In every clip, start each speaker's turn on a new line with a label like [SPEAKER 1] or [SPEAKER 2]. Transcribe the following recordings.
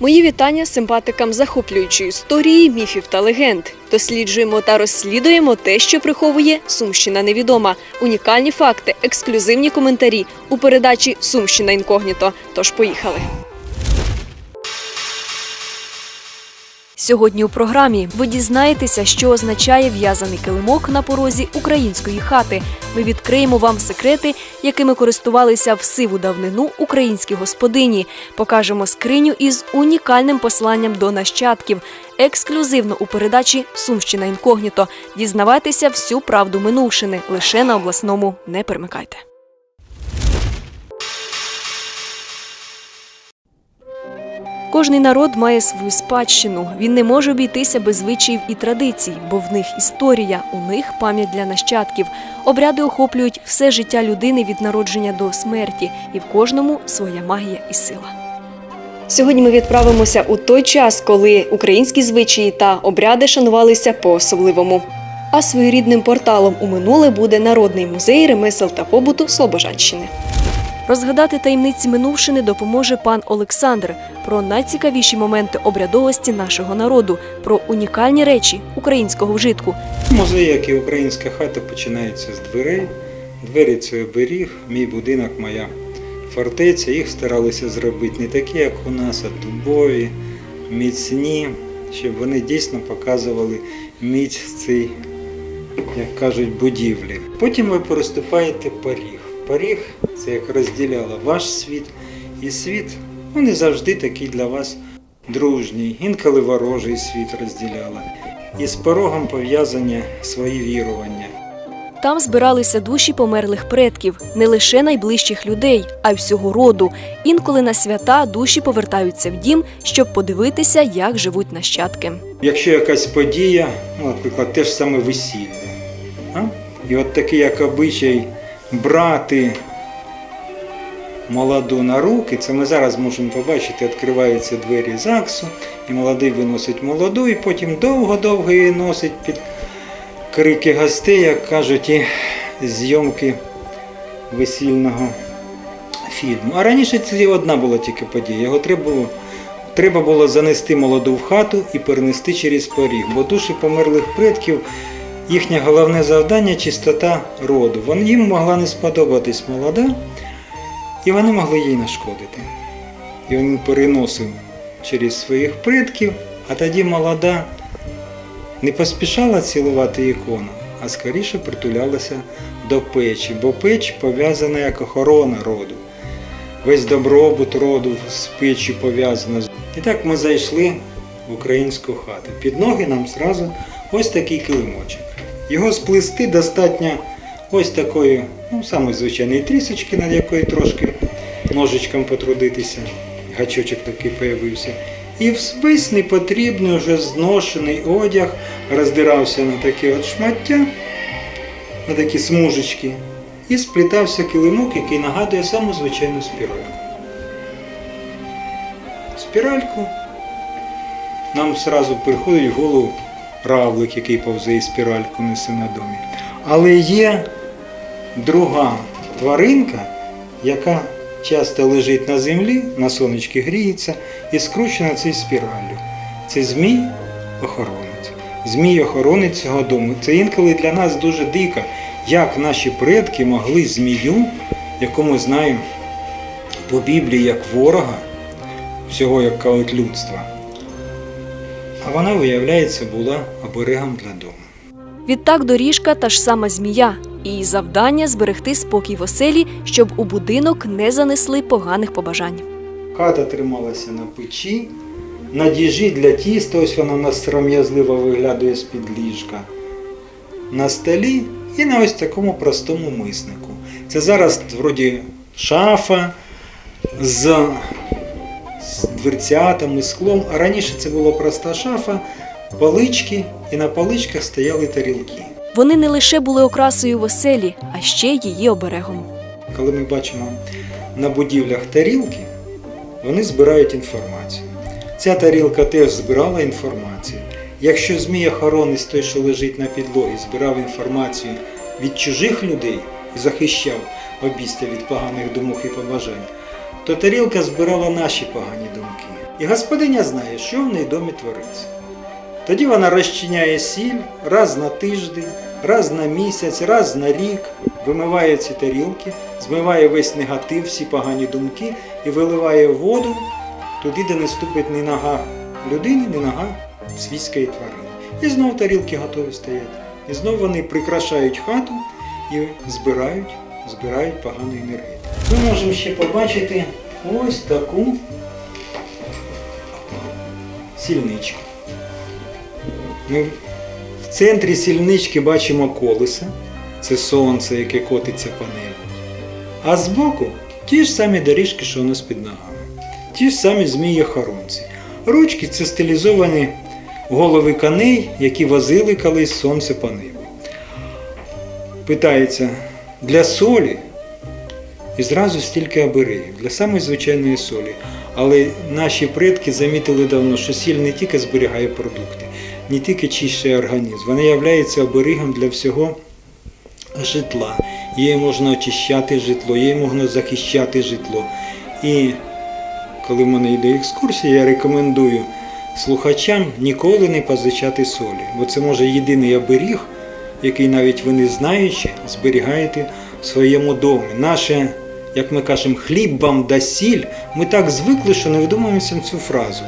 [SPEAKER 1] Мої вітання симпатикам захоплюючої історії, міфів та легенд. Досліджуємо та розслідуємо те, що приховує Сумщина невідома. Унікальні факти, ексклюзивні коментарі у передачі Сумщина інкогніто. Тож поїхали. Сьогодні у програмі ви дізнаєтеся, що означає в'язаний килимок на порозі української хати. Ми відкриємо вам секрети, якими користувалися в сиву давнину українські господині. Покажемо скриню із унікальним посланням до нащадків. Ексклюзивно у передачі Сумщина інкогніто. Дізнавайтеся всю правду минувшини лише на обласному. Не перемикайте. Кожний народ має свою спадщину. Він не може обійтися без звичаїв і традицій, бо в них історія, у них пам'ять для нащадків. Обряди охоплюють все життя людини від народження до смерті, і в кожному своя магія і сила. Сьогодні ми відправимося у той час, коли українські звичаї та обряди шанувалися по-особливому. А своєрідним порталом у минуле буде Народний музей ремесел та побуту Слобожанщини. Розгадати таємниці минувшини допоможе пан Олександр про найцікавіші моменти обрядовості нашого народу, про унікальні речі українського вжитку.
[SPEAKER 2] Музей, як і українська хата, починається з дверей. Двері це оберіг, мій будинок, моя фортеця. Їх старалися зробити не такі, як у нас, а дубові, міцні, щоб вони дійсно показували міць цій, як кажуть, будівлі. Потім ви переступаєте поріг. Поріг це як розділяло ваш світ і світ. Ну, не завжди такий для вас дружній, інколи ворожий світ розділяла. І з порогом пов'язані свої вірування.
[SPEAKER 1] Там збиралися душі померлих предків, не лише найближчих людей, а й всього роду. Інколи на свята душі повертаються в дім, щоб подивитися, як живуть нащадки.
[SPEAKER 2] Якщо якась подія, ну, наприклад, те ж саме весілля, а? і от такий як обичай брати молоду на руки, це ми зараз можемо побачити, відкриваються двері ЗАГСу, і молодий виносить молоду, і потім довго-довго її носить під крики гостей, як кажуть, і зйомки весільного фільму. А раніше це одна була тільки подія. Його треба було, треба було занести молоду в хату і перенести через поріг, бо душі померлих предків. Їхнє головне завдання чистота роду. Вон їм могла не сподобатись молода, і вони могли їй нашкодити. І він переносив через своїх предків, а тоді молода не поспішала цілувати ікону, а скоріше притулялася до печі, бо печ пов'язана як охорона роду. Весь добробут роду з печі пов'язано. І так ми зайшли в українську хату. Під ноги нам зразу ось такий килимочок. Його сплести достатньо ось такої, ну, саме звичайної трісочки, над якою трошки ножичком потрудитися. Гачочок такий появився. І весь непотрібний, вже зношений одяг роздирався на такі от шмаття, на такі смужечки, і сплітався килимок, який нагадує саму звичайну спіральку. Спіральку нам зразу приходить в голову равлик, який повзе і спіральку несе на домі. Але є друга тваринка, яка часто лежить на землі, на сонечки гріється і скручена цією спіраллю. Це змій охоронець. Змій охоронець цього дому. Це інколи для нас дуже дико, як наші предки могли змію, яку ми знаємо по Біблії як ворога, всього як кажуть людства. А вона, виявляється, була оберегом для дому.
[SPEAKER 1] Відтак доріжка та ж сама змія. Її завдання зберегти спокій в оселі, щоб у будинок не занесли поганих побажань.
[SPEAKER 2] Хата трималася на печі, на діжі для тіста, ось вона у нас сором'язливо виглядає з-під ліжка. На столі і на ось такому простому миснику. Це зараз вроді шафа з, з дверцятами, склом, а раніше це була проста шафа, полички, і на поличках стояли тарілки.
[SPEAKER 1] Вони не лише були окрасою в оселі, а ще її оберегом.
[SPEAKER 2] Коли ми бачимо на будівлях тарілки, вони збирають інформацію. Ця тарілка теж збирала інформацію. Якщо змій охоронець той, що лежить на підлогі, збирав інформацію від чужих людей і захищав обістя від поганих думок і побажань, то тарілка збирала наші погані думки. і господиня знає, що в неї домі твориться. Тоді вона розчиняє сіль раз на тиждень, раз на місяць, раз на рік, вимиває ці тарілки, змиває весь негатив, всі погані думки і виливає воду туди, де не ступить ні нога людини, ні нога свійської тварини. І знов тарілки готові стоять. І знов вони прикрашають хату і збирають, збирають погану енергетику. Ми можемо ще побачити ось таку сільничку. Ми в центрі сільнички бачимо колеса, це сонце, яке котиться по небу. А збоку ті ж самі доріжки, що у нас під ногами. Ті ж самі змії хоронці. Ручки це стилізовані голови коней, які возили колись сонце по небу. Питається, для солі і зразу стільки обереїв, для самої звичайної солі. Але наші предки замітили давно, що сіль не тільки зберігає продукти, не тільки чищає організм, вона є оберегом для всього житла. Її можна очищати житло, її можна захищати житло. І коли в мене йде екскурсія, я рекомендую слухачам ніколи не позичати солі, бо це може єдиний оберіг, який навіть ви не знаючи, зберігаєте в своєму домі. Наше, як ми кажемо, хліб вам да сіль, ми так звикли, що не вдумаємося в цю фразу.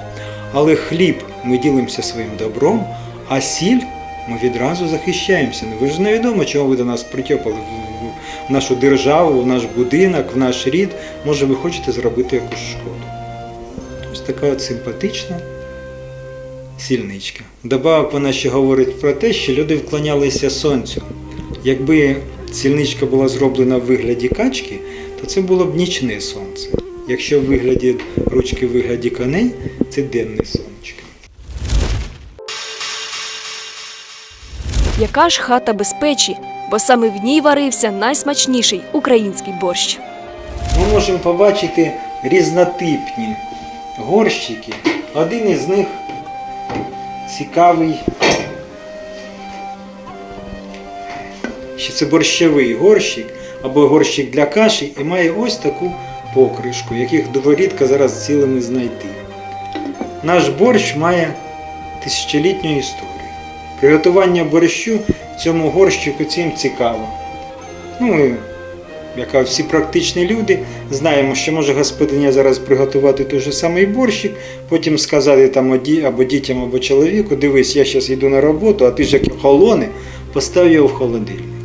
[SPEAKER 2] Але хліб ми ділимося своїм добром, а сіль ми відразу захищаємося. Ну, Ви ж невідомо, чого ви до нас притьопали в нашу державу, в наш будинок, в наш рід. Може, ви хочете зробити якусь шкоду. Ось така от симпатична сільничка. Добавок вона ще говорить про те, що люди вклонялися сонцю. Якби сільничка була зроблена в вигляді качки, то це було б нічне сонце. Якщо в вигляді ручки в вигляді коней, це денне сонечко.
[SPEAKER 1] Яка ж хата без печі, бо саме в ній варився найсмачніший український борщ.
[SPEAKER 2] Ми можемо побачити різнотипні горщики. Один із них цікавий, що це борщовий горщик або горщик для каші і має ось таку покришку, яких дуже рідко зараз цілими знайти. Наш борщ має тисячолітню історію. Приготування борщу в цьому горщику цим цікаво. Ну, яка всі практичні люди, знаємо, що може господиня зараз приготувати той же самий борщик, потім сказати там або дітям, або чоловіку, дивись, я зараз йду на роботу, а ти ж як холоне, постав його в холодильник.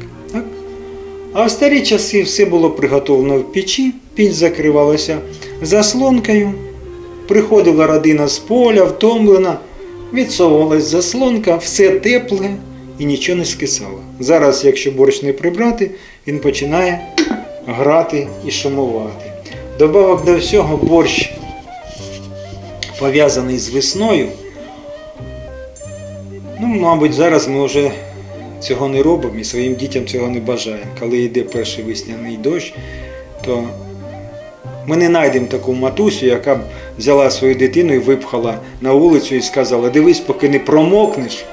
[SPEAKER 2] А в старі часи все було приготовлено в печі, піч закривалася заслонкою, приходила родина з поля, втомлена, відсовувалась заслонка, все тепле і нічого не скисало. Зараз, якщо борщ не прибрати, він починає грати і шумувати. Добавок до всього борщ пов'язаний з весною. Ну, мабуть, зараз ми вже цього не робимо і своїм дітям цього не бажаємо. Коли йде перший весняний дощ, то ми не знайдемо таку матусю, яка б взяла свою дитину і випхала на вулицю і сказала: дивись, поки не промокнеш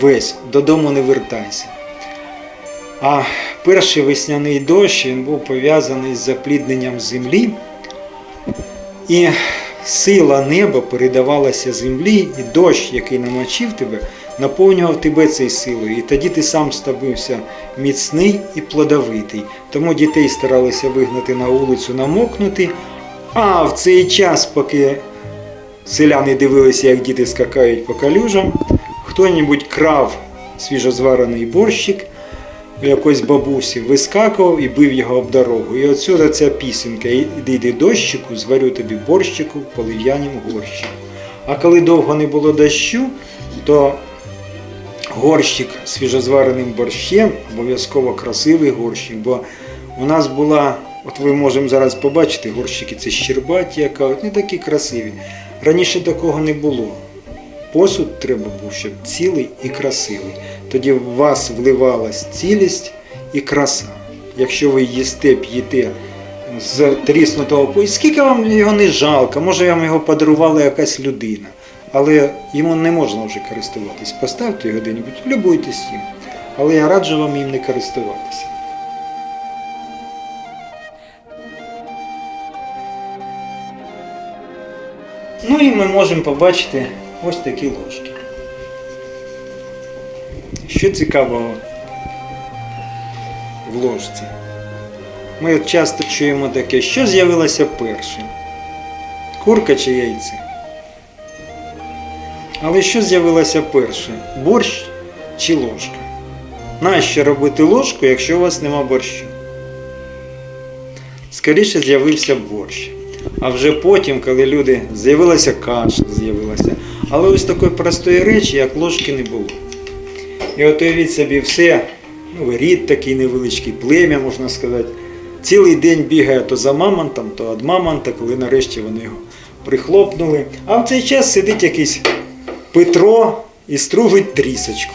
[SPEAKER 2] весь, додому не вертайся. А перший весняний дощ він був пов'язаний з заплідненням землі, і сила неба передавалася землі, і дощ, який намочив тебе, наповнював тебе цією силою. І тоді ти сам ставився міцний і плодовитий. Тому дітей старалися вигнати на вулицю намокнути. А в цей час, поки селяни дивилися, як діти скакають по калюжам, хто-небудь крав свіжозварений борщик у якоїсь бабусі, вискакував і бив його об дорогу. І отсюди ця пісенька «Іди йди дощику, зварю тобі борщику в полив'янім горщику. А коли довго не було дощу, то горщик свіжозвареним борщем, обов'язково красивий горщик, бо у нас була, от ви можемо зараз побачити, горщики це щербаті, яка не такі красиві. Раніше такого не було. Посуд треба був, щоб цілий і красивий. Тоді в вас вливалась цілість і краса. Якщо ви їсте, п'єте з тріснутого пояса, скільки вам його не жалко, може вам його подарувала якась людина, але йому не можна вже користуватись. Поставте його де-небудь, любуйтесь їм. Але я раджу вам їм не користуватися. Ну і ми можемо побачити ось такі ложки. Що цікавого в ложці? Ми часто чуємо таке, що з'явилося першим? Курка чи яйце? Але що з'явилося перше? Борщ чи ложка? Нащо робити ложку, якщо у вас нема борщу? Скоріше з'явився борщ. А вже потім, коли люди з'явилася каша, з'явилася. Але ось такої простої речі, як ложки, не було. І от уявіть собі все, ну, рід такий невеличкий, плем'я, можна сказати. Цілий день бігає то за мамонтом, то від мамонта, коли нарешті вони його прихлопнули. А в цей час сидить якийсь Петро і стругить трісочку.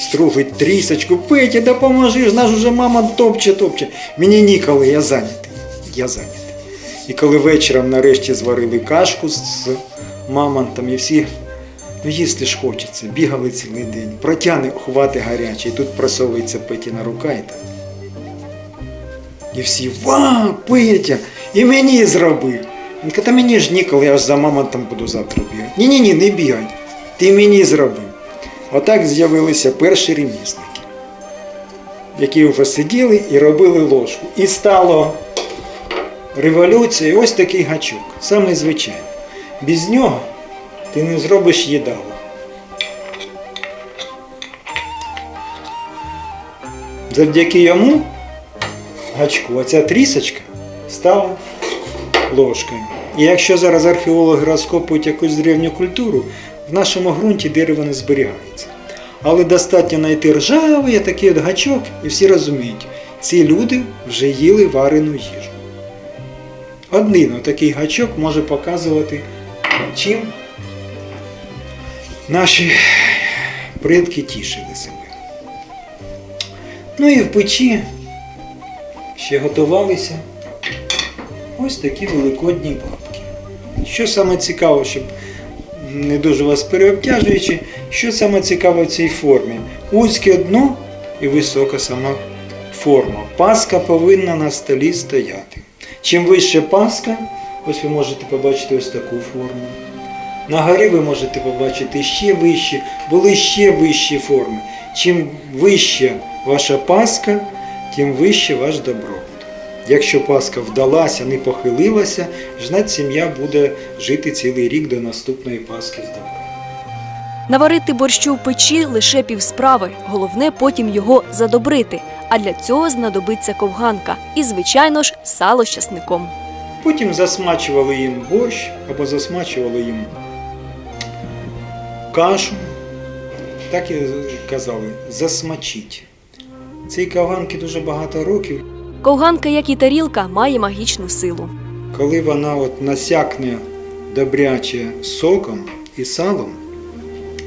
[SPEAKER 2] Стругить трісочку, Петя, допоможи ж, уже мама топче, топче. Мені ніколи, я зайнятий. Я зайнятий. І коли вечором нарешті зварили кашку з мамонтом, і всі ну, їсти ж хочеться, бігали цілий день, протягне хвати гарячий, і тут просовується Петіна рука і так. І всі ва, Петя, і мені зробив. Він каже, мені ж ніколи, я ж за мамонтом буду завтра бігати. Ні-ні ні, не бігай. Ти мені зробив. Отак з'явилися перші ремісники, які вже сиділи і робили ложку. І стало революція, ось такий гачок, самий звичайний. Без нього ти не зробиш їдалу. Завдяки йому гачку, оця трісочка стала ложкою. І якщо зараз археологи розкопують якусь древню культуру, в нашому ґрунті дерево не зберігається. Але достатньо знайти ржавий такий от гачок, і всі розуміють, ці люди вже їли варену їжу. Один такий гачок може показувати, чим наші предки тішили себе. Ну і в печі ще готувалися ось такі великодні бабки. Що саме цікаво, щоб не дуже вас переобтяжуючи, що саме цікаво в цій формі? Узьке дно і висока сама форма. Паска повинна на столі стояти. Чим вище паска, ось ви можете побачити ось таку форму. На горі ви можете побачити ще вищі, були ще вищі форми. Чим вища ваша паска, тим вище ваш добробут. Якщо паска вдалася, не похилилася, значить сім'я буде жити цілий рік до наступної паски з.
[SPEAKER 1] Наварити борщу в печі лише півсправи. Головне потім його задобрити. А для цього знадобиться ковганка і, звичайно ж, сало з часником.
[SPEAKER 2] Потім засмачували їм борщ або засмачували їм кашу. Так і казали, засмачіть. Цій кавганки дуже багато років.
[SPEAKER 1] Ковганка, як і тарілка, має магічну силу.
[SPEAKER 2] Коли вона от насякне добряче соком і салом,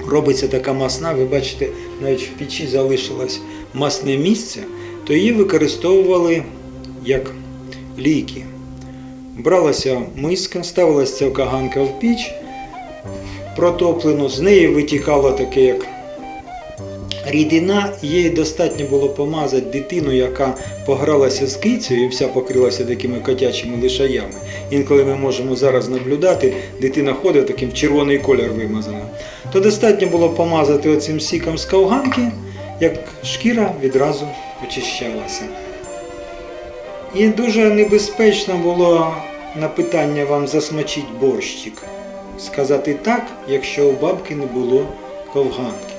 [SPEAKER 2] робиться така масна, ви бачите, навіть в печі залишилось масне місце, то її використовували як ліки. Бралася миска, ставилася ця каганка в піч, протоплену, з неї витікало таке як рідина, їй достатньо було помазати дитину, яка погралася з кицею і вся покрилася такими котячими лишаями. Інколи ми можемо зараз наблюдати, дитина ходить таким червоний колір вимазана. То достатньо було помазати оцим сіком з кавганки, як шкіра відразу очищалася. І дуже небезпечно було на питання вам засмачить борщик. Сказати так, якщо у бабки не було ковганки.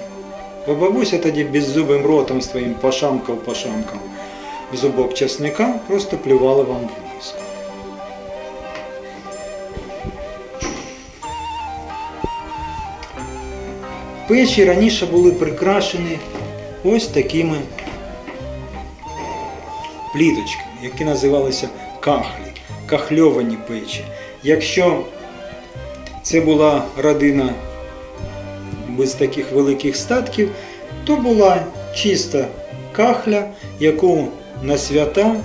[SPEAKER 2] Бабуся тоді беззубим ротом своїм пошамкав пошамкав в зубок часника, просто плювала вам в миску. Печі раніше були прикрашені ось такими пліточками, які називалися кахлі, кахльовані печі. Якщо це була родина без таких великих статків, то була чиста кахля, яку на свята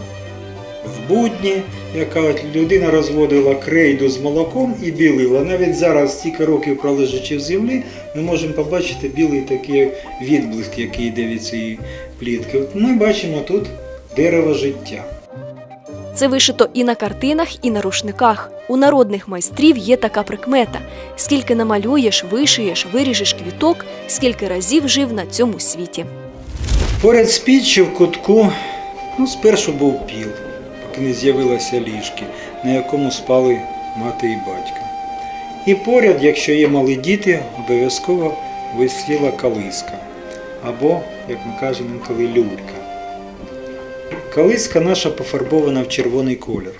[SPEAKER 2] в будні, яка людина розводила крейду з молоком і білила. Навіть зараз, стільки років пролежачи в землі, ми можемо побачити білий такий відблиск, який йде від цієї плітки. От ми бачимо тут дерево життя.
[SPEAKER 1] Це вишито і на картинах, і на рушниках. У народних майстрів є така прикмета: скільки намалюєш, вишиєш, виріжеш квіток, скільки разів жив на цьому світі.
[SPEAKER 2] Поряд з піччю в кутку ну, спершу був піл, поки не з'явилося ліжки, на якому спали мати і батько. І поряд, якщо є малі діти, обов'язково висіла калиска. Або, як ми кажемо інколи, люлька. Калиска наша пофарбована в червоний колір.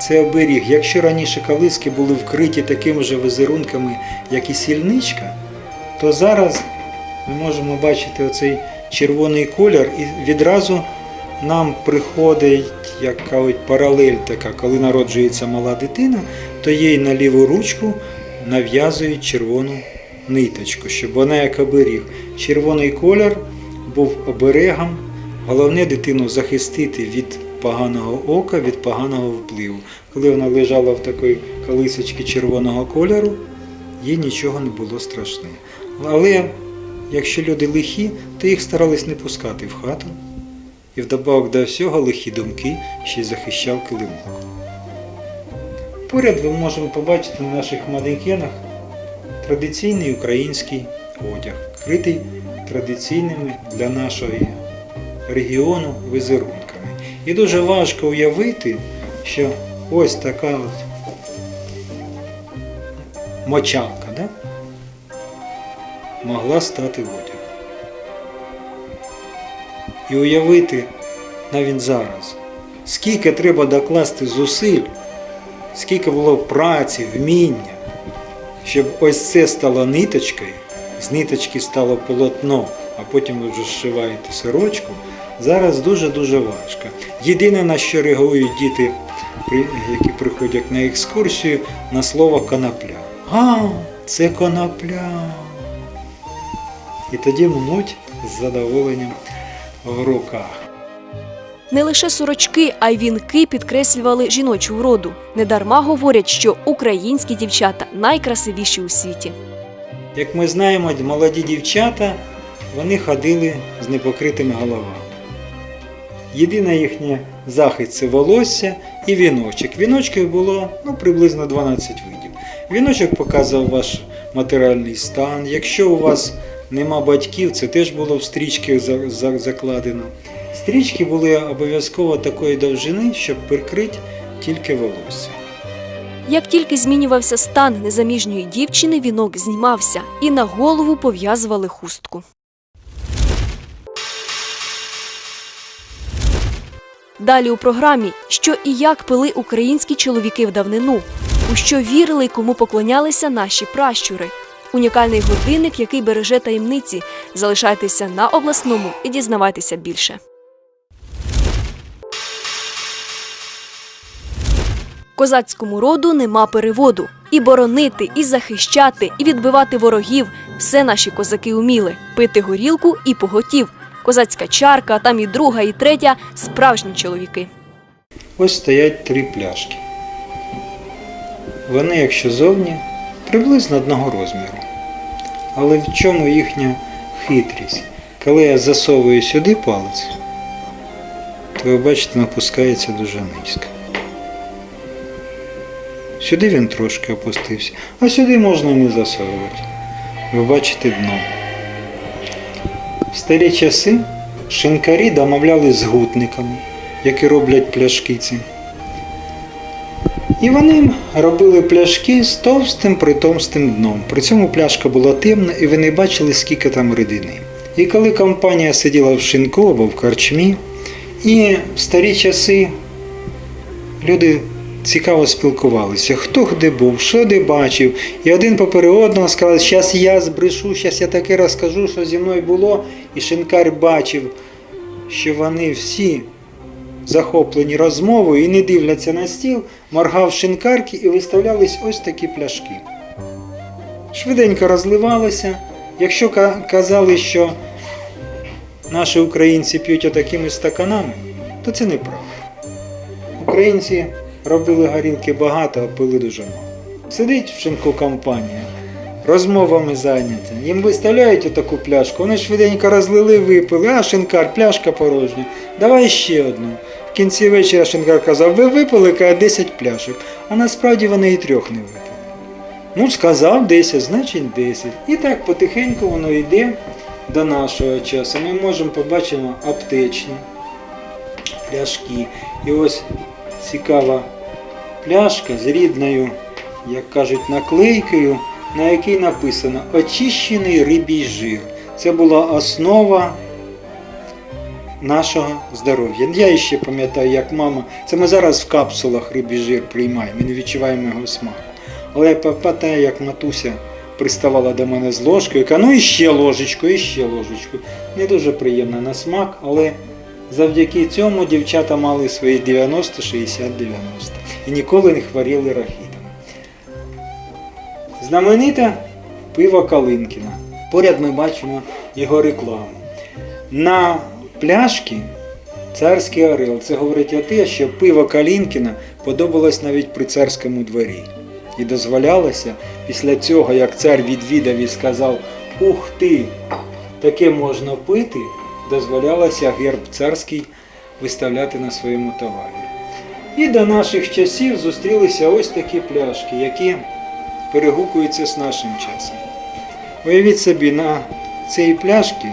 [SPEAKER 2] Це оберіг. Якщо раніше калиски були вкриті такими же візерунками, як і сільничка, то зараз ми можемо бачити оцей червоний колір, і відразу нам приходить як кажуть, паралель така, коли народжується мала дитина, то їй на ліву ручку нав'язують червону ниточку, щоб вона як оберіг. Червоний колір був оберегом. Головне дитину захистити від поганого ока, від поганого впливу. Коли вона лежала в такій колисочці червоного кольору, їй нічого не було страшне. Але якщо люди лихі, то їх старались не пускати в хату. І вдобавок до всього лихі думки ще й захищав килимок. Поряд ми можемо побачити на наших манекенах традиційний український одяг, вкритий традиційними для нашого регіону візерунками. І дуже важко уявити, що ось така от мочалка да? могла стати одяг. І уявити навіть зараз, скільки треба докласти зусиль, скільки було праці, вміння, щоб ось це стало ниточкою, з ниточки стало полотно, а потім ви вже зшиваєте сорочку. Зараз дуже-дуже важко. Єдине, на що реагують діти, які приходять на екскурсію, на слово конопля. А, це конопля. І тоді мнуть з задоволенням в руках.
[SPEAKER 1] Не лише сорочки, а й вінки підкреслювали жіночу вроду. Недарма говорять, що українські дівчата найкрасивіші у світі.
[SPEAKER 2] Як ми знаємо, молоді дівчата вони ходили з непокритими головами. Єдиний їхній захист це волосся і віночок. Віночків було ну, приблизно 12 видів. Віночок показував ваш матеріальний стан. Якщо у вас нема батьків, це теж було в стрічки за- за- закладено. Стрічки були обов'язково такої довжини, щоб прикрити тільки волосся.
[SPEAKER 1] Як тільки змінювався стан незаміжньої дівчини, вінок знімався і на голову пов'язували хустку. Далі у програмі, що і як пили українські чоловіки в давнину, у що вірили й кому поклонялися наші пращури. Унікальний годинник, який береже таємниці. Залишайтеся на обласному і дізнавайтеся більше. Козацькому роду нема переводу. І боронити, і захищати, і відбивати ворогів все наші козаки уміли. Пити горілку і поготів. Козацька чарка, там і друга, і третя справжні чоловіки.
[SPEAKER 2] Ось стоять три пляшки. Вони, якщо зовні, приблизно одного розміру. Але в чому їхня хитрість? Коли я засовую сюди палець, то ви бачите, він опускається дуже низько. Сюди він трошки опустився, а сюди можна не засовувати. Ви бачите дно. В старі часи шинкарі домовлялись з гутниками, які роблять пляшки ці. І вони робили пляшки з товстим притовстим дном. При цьому пляшка була темна, і ви не бачили, скільки там рідини. І коли компанія сиділа в шинку або в корчмі, і в старі часи люди цікаво спілкувалися, хто де був, що де бачив. І один поперед одного сказав, зараз я збрешу, зараз я таке розкажу, що зі мною було. І шинкар бачив, що вони всі захоплені розмовою і не дивляться на стіл, моргав шинкарки і виставлялись ось такі пляшки. Швиденько розливалися. Якщо казали, що наші українці п'ють отакими стаканами, то це неправда. Українці робили горілки багато, а пили дуже мало. Сидить в шинку компанія, розмовами зайняті. Їм виставляють отаку пляшку, вони швиденько розлили, випили, а шинкар, пляшка порожня. Давай ще одну. В кінці вечора шинкар казав, ви випили каже, 10 пляшок, а насправді вони і трьох не випили. Ну, сказав 10, значить 10. І так потихеньку воно йде до нашого часу. Ми можемо побачимо аптечні пляшки. І ось цікава пляшка з рідною, як кажуть, наклейкою, на якій написано очищений рибій жир. Це була основа нашого здоров'я. Я ще пам'ятаю, як мама, це ми зараз в капсулах рибій жир приймаємо і не відчуваємо його смаку. Але я пам'ятаю, як матуся приставала до мене з ложкою, каже, ну і ще ложечку, і ще ложечку. Не дуже приємно на смак, але завдяки цьому дівчата мали свої 90, 60, 90 і ніколи не хворіли рахітом. Знамените пиво Калинкіна. Поряд ми бачимо його рекламу. На пляшці царський орел. Це говорить о те, що пиво Калінкіна подобалось навіть при царському дворі. І дозволялося після цього, як цар відвідав і сказав Ух ти, таке можна пити, дозволялося герб царський виставляти на своєму товарі. І до наших часів зустрілися ось такі пляшки, які перегукуються з нашим часом. Уявіть собі, на цій пляшці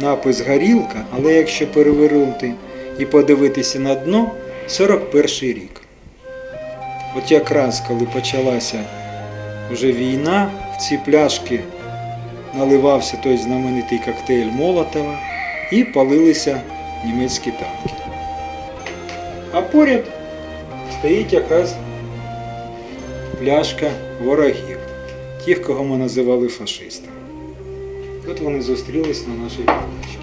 [SPEAKER 2] напис горілка, але якщо перевернути і подивитися на дно, 41 рік. От якраз коли почалася вже війна, в ці пляшки наливався той знаменитий коктейль Молотова і палилися німецькі танки. А поряд стоїть якраз пляшка ворогів, тих, кого ми називали фашистами. От вони зустрілись на нашій пляшці.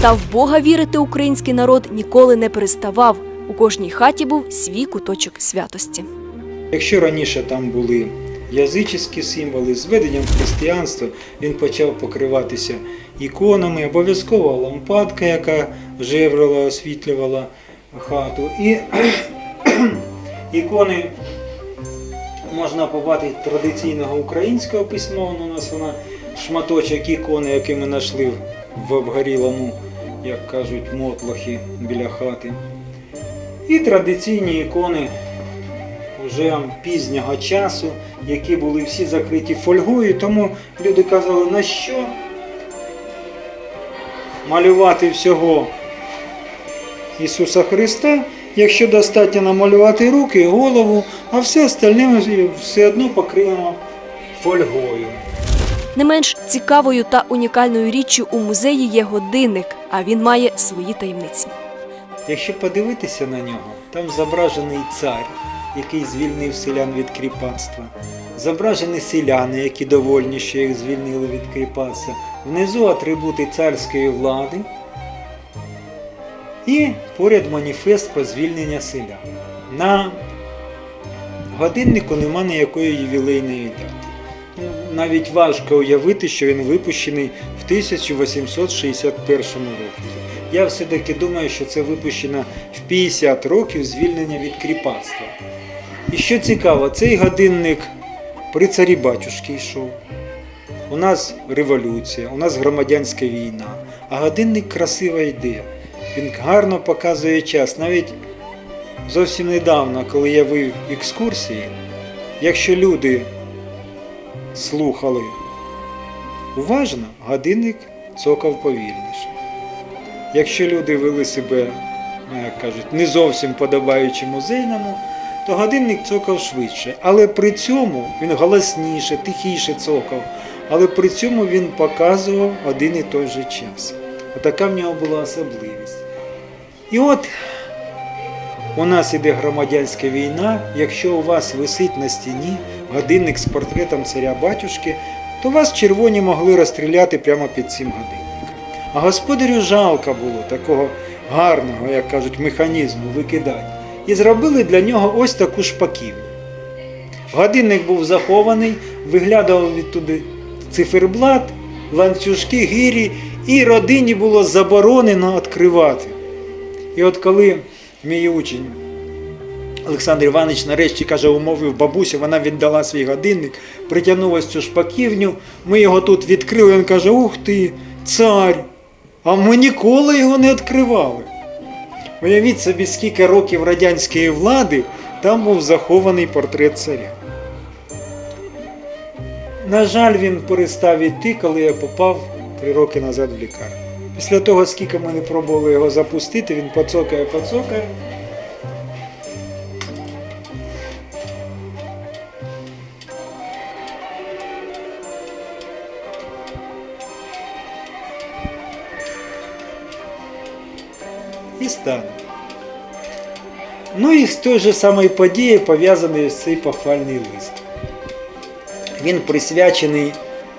[SPEAKER 1] Та в Бога вірити український народ ніколи не переставав. У кожній хаті був свій куточок святості.
[SPEAKER 2] Якщо раніше там були язичні символи, з введенням християнства він почав покриватися іконами, обов'язково лампадка, яка жеврила, освітлювала хату. І ікони можна побачити традиційного українського письма. У нас вона шматочок ікони, який ми знайшли в обгорілому, як кажуть, мотлохі біля хати. І традиційні ікони вже пізнього часу, які були всі закриті фольгою, тому люди казали, на що малювати всього Ісуса Христа, якщо достатньо намалювати руки голову, а все остальне ми все одно покриємо фольгою.
[SPEAKER 1] Не менш цікавою та унікальною річчю у музеї є годинник, а він має свої таємниці.
[SPEAKER 2] Якщо подивитися на нього, там зображений цар, який звільнив селян від кріпацтва. Зображені селяни, які довольні, що їх звільнили від кріпацтва. Внизу атрибути царської влади. І поряд маніфест про звільнення селян. На годиннику нема ніякої ювілейної дати. Навіть важко уявити, що він випущений в 1861 році. Я все-таки думаю, що це випущено в 50 років звільнення від кріпацтва. І що цікаво, цей годинник при царі батюшки йшов. У нас революція, у нас громадянська війна, а годинник красиво йде. Він гарно показує час. Навіть зовсім недавно, коли я вив екскурсії, якщо люди слухали уважно, годинник цокав повільніше. Якщо люди вели себе, ну, як кажуть, не зовсім подобаючи музейному, то годинник цокав швидше. Але при цьому він голосніше, тихіше цокав, але при цьому він показував один і той же час. Отака в нього була особливість. І от у нас іде громадянська війна. Якщо у вас висить на стіні годинник з портретом царя батюшки, то вас червоні могли розстріляти прямо під цим годинником. А господарю жалко було такого гарного, як кажуть, механізму викидати. І зробили для нього ось таку шпаківню. Годинник був захований, виглядав відтуди циферблат, ланцюжки, гирі, і родині було заборонено відкривати. І от коли мій учень Олександр Іванович нарешті каже, умовив бабусю, вона віддала свій годинник, притягнув ось цю шпаківню, ми його тут відкрили, він каже, ух ти, цар, а ми ніколи його не відкривали. Уявіть собі, скільки років радянської влади там був захований портрет царя. На жаль, він перестав іти, коли я попав три роки назад в лікарню. Після того, скільки ми не пробували його запустити, він поцокає, поцокає. І стане. Ну і з тої ж самої події пов'язаний ось цей похвальний лист. Він присвячений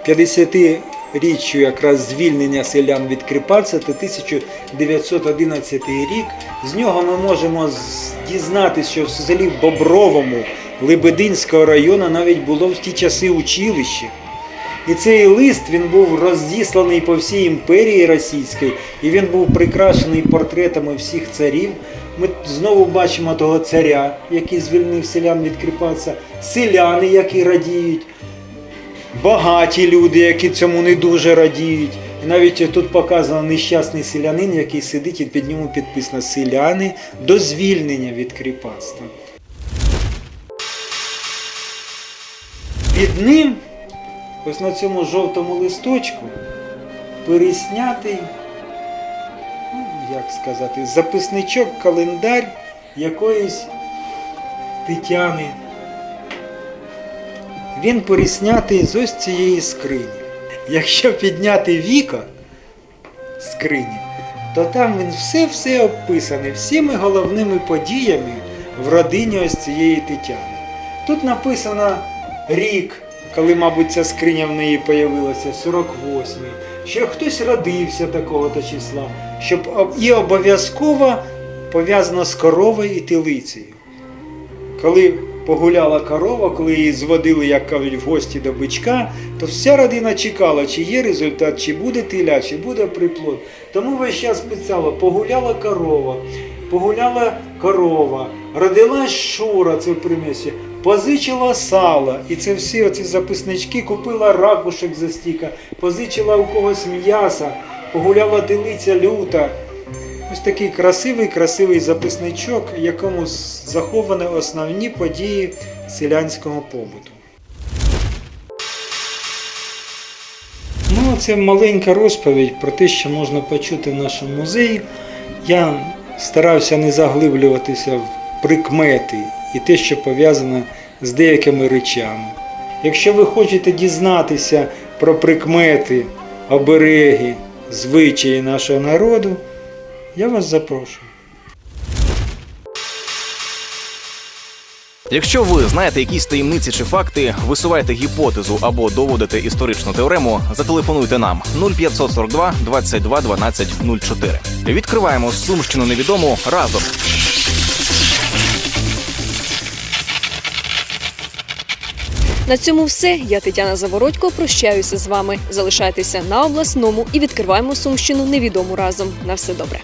[SPEAKER 2] 50-річчю якраз звільнення селян від Кріпаця, це 1911 рік. З нього ми можемо дізнатися, що в селі Бобровому Лебединського району навіть було в ті часи училище. І цей лист він був розісланий по всій імперії російській, і він був прикрашений портретами всіх царів. Ми знову бачимо того царя, який звільнив селян від кріпаця, селяни, які радіють, багаті люди, які цьому не дуже радіють. І навіть тут показано нещасний селянин, який сидить, і під ньому підписано селяни до звільнення від кріпацтва. Під ним, ось на цьому жовтому листочку, переснятий, ну, як сказати, записничок, календар якоїсь Тетяни. Він переснятий з ось цієї скрині. Якщо підняти віко скрині, то там він все-все описаний всіми головними подіями в родині ось цієї Тетяни. Тут написано рік, коли, мабуть, ця скриня в неї появилася, 48-й, що хтось родився такого-то числа, щоб і обов'язково пов'язано з коровою і телицею. Коли погуляла корова, коли її зводили, як кажуть, в гості до бичка, то вся родина чекала, чи є результат, чи буде теля, чи буде приплод. Тому весь час спеціально погуляла корова, погуляла корова, родилась Шура, це в примісі, позичила сала, і це всі оці записнички, купила ракушек за стіка, позичила у когось м'яса, погуляла телиця люта. Ось такий красивий, красивий записничок, якому заховані основні події селянського побуту. Ну, це маленька розповідь про те, що можна почути в нашому музеї. Я старався не заглиблюватися в прикмети і те, що пов'язано з деякими речами. Якщо ви хочете дізнатися про прикмети, обереги, звичаї нашого народу, я вас запрошую.
[SPEAKER 3] Якщо ви знаєте якісь таємниці чи факти, висувайте гіпотезу або доводите історичну теорему, зателефонуйте нам 0542 22 12 04. Відкриваємо сумщину невідому разом.
[SPEAKER 1] На цьому все. Я Тетяна Завородько. Прощаюся з вами. Залишайтеся на обласному і відкриваємо сумщину невідому разом. На все добре.